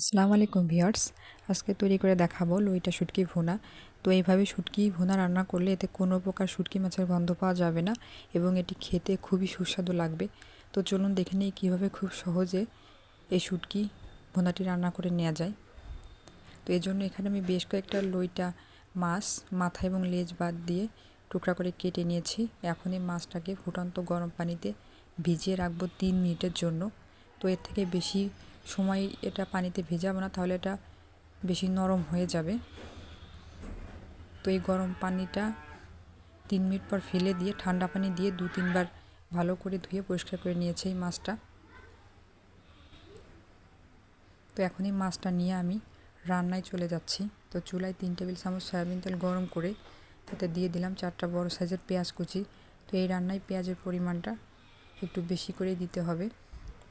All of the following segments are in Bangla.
আসসালামু আলাইকুম ভিউয়ার্স। আজকে তৈরি করে দেখাবো লইটা শুটকি ভুনা। তো এইভাবে শুটকি ভুনা রান্না করলে এতে কোনো প্রকার শুটকি মাছের গন্ধ পাওয়া যাবে না এবং এটি খেতে খুবই সুস্বাদু লাগবে। তো চলুন দেখে নিই কীভাবে খুব সহজে এই শুটকি ভুনাটি রান্না করে নেওয়া যায়। তো এই জন্য এখানে আমি বেশ কয়েকটা লইটা মাছ, মাথা এবং লেজ বাদ দিয়ে টুকরা করে কেটে নিয়েছি। এখন এই মাছটাকে ফুটন্ত গরম পানিতে ভিজিয়ে রাখব তিন মিনিটের জন্য। তো এর থেকে বেশি সময় এটা পানিতে ভেজাবো না, তাহলে এটা বেশি নরম হয়ে যাবে। তো এই গরম পানিটা তিন মিনিট পর ফেলে দিয়ে, ঠান্ডা পানি দিয়ে দু তিনবার ভালো করে ধুয়ে পরিষ্কার করে নিয়েছে এই মাছটা। তো এখন এই মাছটা নিয়ে আমি রান্নায় চলে যাচ্ছি। তো চুলায় তিন টেবিল চামচ সয়াবিন তেল গরম করে তাতে দিয়ে দিলাম চারটা বড় সাইজের পেঁয়াজ কুচি। তো এই রান্নায় পেঁয়াজের পরিমাণটা একটু বেশি করে দিতে হবে।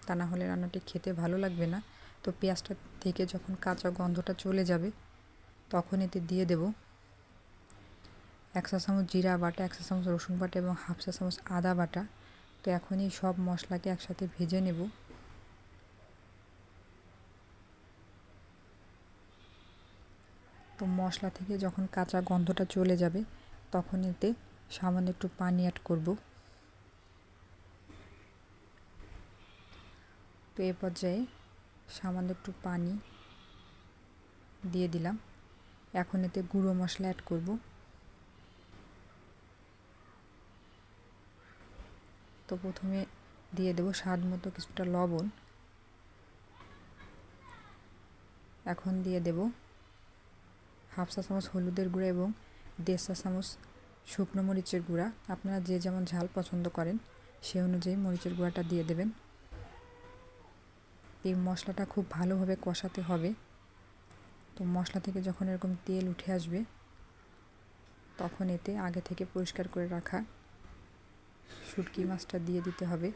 তা না হলে রান্নাটি খেতে ভালো লাগবে না। তো পেঁয়াজটা থেকে যখন কাঁচা গন্ধটা চলে যাবে, তখন এতে দিয়ে দেব এক চা চামচ জিরা বাটা, এক চা চামচ রসুন বাটা এবং হাফ চা চামচ আদা বাটা। তো এখনই সব মশলাকে একসাথে ভেজে নেব। তো মশলা থেকে যখন কাঁচা গন্ধটা চলে যাবে, তখন এতে সামান্য একটু পানি অ্যাড করব। তো এ পর্যায়ে সামান্য একটু পানি দিয়ে দিলাম। এখন এতে গুঁড়ো মশলা অ্যাড করব। তো প্রথমে দিয়ে দেবো স্বাদ মতো কিছুটা লবণ। এখন দিয়ে দেব হাফ চা চামচ হলুদের গুঁড়া এবং দেড় চা চামচ শুকনো মরিচের গুঁড়া। আপনারা যে যেমন ঝাল পছন্দ করেন, সে অনুযায়ী মরিচের গুঁড়াটা দিয়ে দেবেন। এই মশলাটা খুব ভালোভাবে কষাতে হবে। তো মশলা থেকে যখন এরকম তেল উঠে আসবে, তখন এতে আগে থেকে পরিষ্কার করে রাখা শুটকি মাছটা দিয়ে দিতে হবে।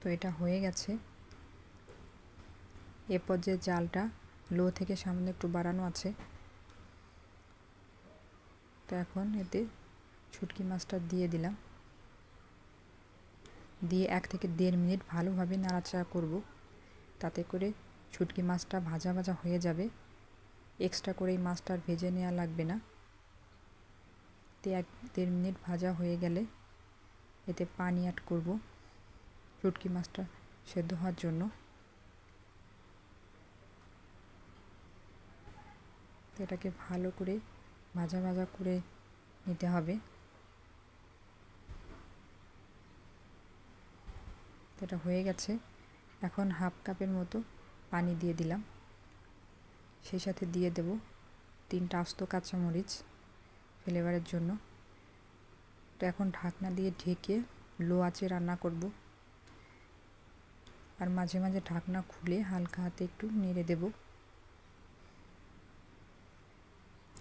তো এটা হয়ে গেছে। এরপর যে জালটা লো থেকে সামনে একটু বাড়ানো আছে। তো এখন এতে শুটকি মাছটা দিয়ে দিলাম। দিয়ে এক থেকে দেড় মিনিট ভালোভাবে নাড়াচাড়া করব। তাতে করে শুটকি মাছটা ভাজা ভাজা হয়ে যাবে। এক্সট্রা করে এই মাছটা ভেজে নেওয়া লাগবে না। তে এক দেড় মিনিট ভাজা হয়ে গেলে এতে পানি অ্যাড করব শুটকি মাছটা সেদ্ধ হওয়ার জন্য। এটাকে ভালো করে ভাজা ভাজা করে নিতে হবে। তো এটা হয়ে গেছে। এখন হাফ কাপের মতো পানি দিয়ে দিলাম। সেই সাথে দিয়ে দেব তিনটা আস্ত কাঁচামরিচ ফ্লেভারের জন্য। তো এখন ঢাকনা দিয়ে ঢেকে লো আঁচে রান্না করব। আর মাঝে মাঝে ঢাকনা খুলে হালকা হাতে একটু নেড়ে দেব।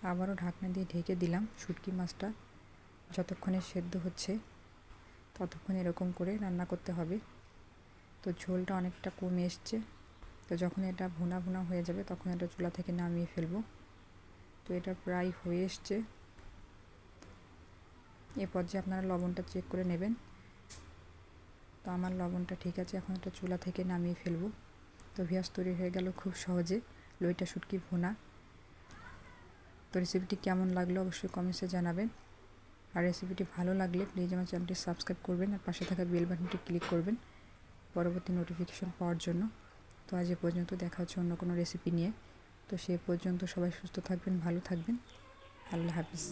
আবারও ঢাকনা দিয়ে ঢেকে দিলাম শুটকি মাছটা। যতক্ষণে সেদ্ধ হচ্ছে, ততক্ষণ এরকম করে রান্না করতে হবে। তো ঝোলটা অনেকটা কমে এসছে। তো যখন এটা ভুনা ভুনা হয়ে যাবে, তখন এটা চুলা থেকে নামিয়ে ফেলব। তো এটা প্রায় হয়ে এসছে। এ পর্যায়ে আপনারা লবণটা চেক করে নেবেন, তো আমার লবণটা ঠিক আছে, এখন এটা চুলা থেকে নামিয়ে ফেলব। তো ভিয়াস তৈরি হয়ে গেল খুব সহজে, লইটা শুটকি ভুনা। তো রেসিপিটি কেমন লাগল অবশ্যই কমেন্টসে জানাবেন। আর রেসিপিটি ভালো লাগলে প্লিজ আমার চ্যানেলটি সাবস্ক্রাইব করবেন আর পাশে থাকা বেল বাটনটি ক্লিক করবেন। পরবর্তী নোটিফিকেশন পাওয়ার জন্য। তো আজ এ পর্যন্ত দেখা হচ্ছে অন্য কোনো রেসিপি নিয়ে। তো সে পর্যন্ত সবাই সুস্থ থাকবেন, ভালো থাকবেন। আল্লাহ হাফিজ।